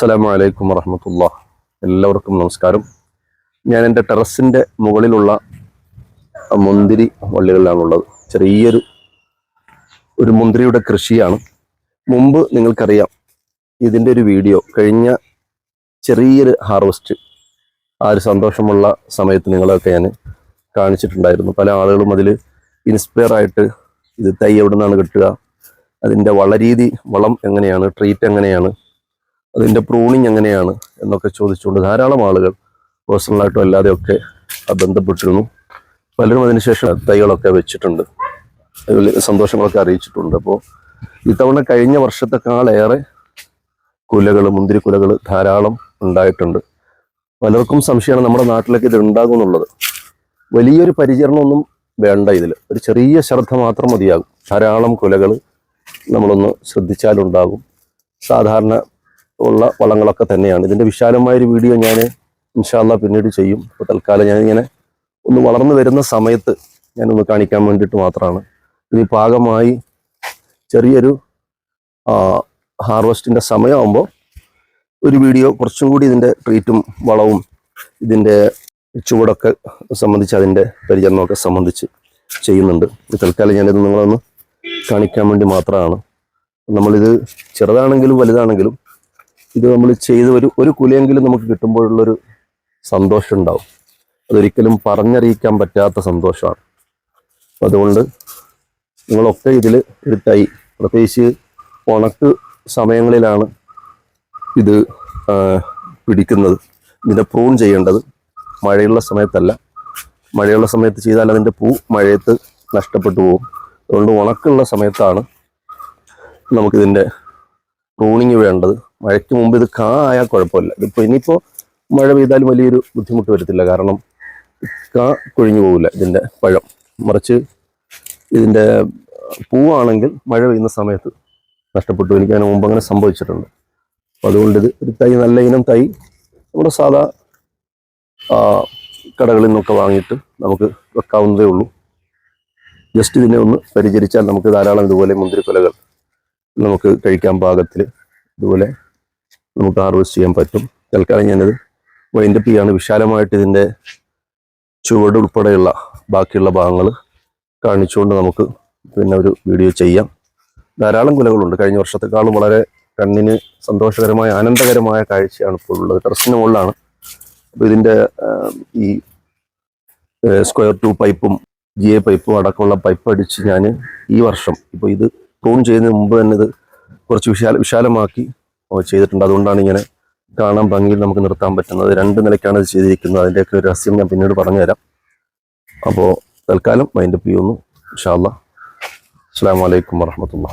അസ്സലാമു അലൈക്കും വറഹമത്തുള്ള എല്ലാവർക്കും നമസ്കാരം. ഞാൻ എന്റെ ടെറസിന്റെ മുകളിലുള്ള മുന്തിരി വള്ളികളിലാണുള്ളത്. ചെറിയൊരു ഒരു മുന്തിരിയുടെ കൃഷിയാണ്. മുമ്പ് നിങ്ങൾക്കറിയാം ഇതിന്റെ ഒരു വീഡിയോ കഴിഞ്ഞ ചെറിയൊരു ഹാർവസ്റ്റ് ആ ഒരു സന്തോഷമുള്ള സമയത്ത് നിങ്ങളൊക്കെ ഞാൻ കാണിച്ചിട്ടുണ്ടായിരുന്നു. പല ആളുകളും അതിൽ ഇൻസ്പയർ ആയിട്ട് ഇത് തൈ എവിടെ നിന്നാണ് കിട്ടുക അതിന്റെ വളരീതി വളം എങ്ങനെയാണ് ട്രീറ്റ് എങ്ങനെയാണ് അതിന്റെ പ്രൂണിങ് എങ്ങനെയാണ് എന്നൊക്കെ ചോദിച്ചുകൊണ്ട് ധാരാളം ആളുകൾ പേഴ്സണലായിട്ടും അല്ലാതെയൊക്കെ ബന്ധപ്പെട്ടിരുന്നു. പലരും അതിനുശേഷം തൈകളൊക്കെ വെച്ചിട്ടുണ്ട്. സന്തോഷങ്ങളൊക്കെ അറിയിച്ചിട്ടുണ്ട്. അപ്പോൾ ഇത്തവണ കഴിഞ്ഞ വർഷത്തെക്കാളേറെ കുലകൾ മുന്തിരി കുലകൾ ധാരാളം ഉണ്ടായിട്ടുണ്ട്. പലർക്കും സംശയമാണ് നമ്മുടെ നാട്ടിലേക്ക് ഇത് ഉണ്ടാകും എന്നുള്ളത് വലിയൊരു പരിചരണമൊന്നും വേണ്ട ഇതിൽ ഒരു ചെറിയ ശ്രദ്ധ മാത്രം മതിയാകും. ധാരാളം കുലകൾ നമ്മളൊന്ന് ശ്രദ്ധിച്ചാലുണ്ടാകും. സാധാരണ ഉള്ള വളങ്ങളൊക്കെ തന്നെയാണ്. ഇതിന്റെ വിശാലമായൊരു വീഡിയോ ഞാൻ ഇൻഷാല്ല പിന്നീട് ചെയ്യും. അപ്പോൾ തൽക്കാലം ഞാൻ ഇങ്ങനെ ഒന്ന് വളർന്നു വരുന്ന സമയത്ത് ഞാനൊന്ന് കാണിക്കാൻ വേണ്ടിയിട്ട് മാത്രമാണ്. ഇനി പാകമായി ചെറിയൊരു ഹാർവസ്റ്റിന്റെ സമയമാകുമ്പോൾ ഒരു വീഡിയോ കുറച്ചും കൂടി ഇതിന്റെ ട്രീറ്റും വളവും ഇതിന്റെ ചുവടൊക്കെ സംബന്ധിച്ച് അതിന്റെ പരിചരണമൊക്കെ സംബന്ധിച്ച് ചെയ്യുന്നുണ്ട്. തൽക്കാലം ഞാനിത് നിങ്ങളൊന്ന് കാണിക്കാൻ വേണ്ടി മാത്രമാണ്. നമ്മളിത് ചെറുതാണെങ്കിലും വലുതാണെങ്കിലും ഇത് നമ്മൾ ചെയ്ത് ഒരു ഒരു കുലയെങ്കിലും നമുക്ക് കിട്ടുമ്പോഴുള്ളൊരു സന്തോഷം ഉണ്ടാവും അതൊരിക്കലും പറഞ്ഞറിയിക്കാൻ പറ്റാത്ത സന്തോഷമാണ്. അതുകൊണ്ട് നിങ്ങളൊക്കെ ഇതിൽ തൈ പ്രത്യേകിച്ച് ഉണക്ക് സമയങ്ങളിലാണ് ഇത് പിടിക്കുന്നത്. ഇതിന്റെ പ്രൂൺ ചെയ്യേണ്ടത് മഴയുള്ള സമയത്തല്ല. മഴയുള്ള സമയത്ത് ചെയ്താൽ അതിന്റെ പൂ മഴയത്ത് നഷ്ടപ്പെട്ടു പോകും. അതുകൊണ്ട് ഉണക്കുള്ള സമയത്താണ് നമുക്കിതിന്റെ പ്രൂണിങ് വേണ്ടത്. മഴയ്ക്ക് മുമ്പ് ഇത് കാ ആയാൽ കുഴപ്പമില്ല. ഇതിപ്പോൾ ഇനിയിപ്പോൾ മഴ പെയ്താലും വലിയൊരു ബുദ്ധിമുട്ട് വരത്തില്ല. കാരണം കാ കൊഴിഞ്ഞു പോകില്ല ഇതിന്റെ പഴം. മറിച്ച് ഇതിന്റെ പൂവാണെങ്കിൽ മഴ പെയ്യുന്ന സമയത്ത് നഷ്ടപ്പെട്ടു. എനിക്ക് അതിന് മുമ്പ് അങ്ങനെ സംഭവിച്ചിട്ടുണ്ട്. അപ്പോൾ അതുകൊണ്ട് ഇത് ഒരു തൈ നല്ല ഇനം തൈ നമ്മുടെ സാധാ കടകളിൽ നിന്നൊക്കെ വാങ്ങിയിട്ട് നമുക്ക് വെക്കാവുന്നതേ ഉള്ളൂ. ജസ്റ്റ് ഇതിനെ ഒന്ന് പരിചരിച്ചാൽ നമുക്ക് ധാരാളം ഇതുപോലെ മുന്തിരിക്കൊലകൾ നമുക്ക് കഴിക്കാൻ പാകത്തിൽ ഇതുപോലെ നമുക്ക് ഹാർവെസ്റ്റ് ചെയ്യാൻ പറ്റും. തൽക്കാലം ഞാനത് വൈൻഡപ്പ് ചെയ്യാണ്. വിശാലമായിട്ട് ഇതിന്റെ ചുവട് ഉൾപ്പെടെയുള്ള ബാക്കിയുള്ള ഭാഗങ്ങൾ കാണിച്ചുകൊണ്ട് നമുക്ക് പിന്നെ ഒരു വീഡിയോ ചെയ്യാം. ധാരാളം കുലകളുണ്ട്. കഴിഞ്ഞ വർഷത്തെക്കാളും വളരെ കണ്ണിന് സന്തോഷകരമായ ആനന്ദകരമായ കാഴ്ചയാണ് ഇപ്പോൾ ഉള്ളത്. ടെറസിന് മുകളിലാണ്. അപ്പോൾ ഇതിന്റെ ഈ സ്ക്വയർ ടു പൈപ്പും ജി എ പൈപ്പും അടക്കമുള്ള പൈപ്പ് അടിച്ച് ഞാൻ ഈ വർഷം ഇപ്പോൾ ഇത് പ്രൂൺ ചെയ്യുന്നതിന് മുമ്പ് തന്നെ ഇത് കുറച്ച് വിശാല വിശാലമാക്കി ചെയ്തിട്ടുണ്ട്. അതുകൊണ്ടാണ് ഇങ്ങനെ കാണാൻ ഭംഗിയിൽ നമുക്ക് നിർത്താൻ പറ്റുന്നത്. രണ്ട് നിലയ്ക്കാണ് ഇത് ചെയ്തിരിക്കുന്നത്. അതിന്റെയൊക്കെ ഒരു രഹസ്യം ഞാൻ പിന്നീട് പറഞ്ഞുതരാം. അപ്പോൾ തൽക്കാലം മൈൻഡപ്പ് ചെയ്യുന്നു. ഇൻഷാ അല്ലാ അസ്സാം വലൈക്കും വാഹമത്തുള്ള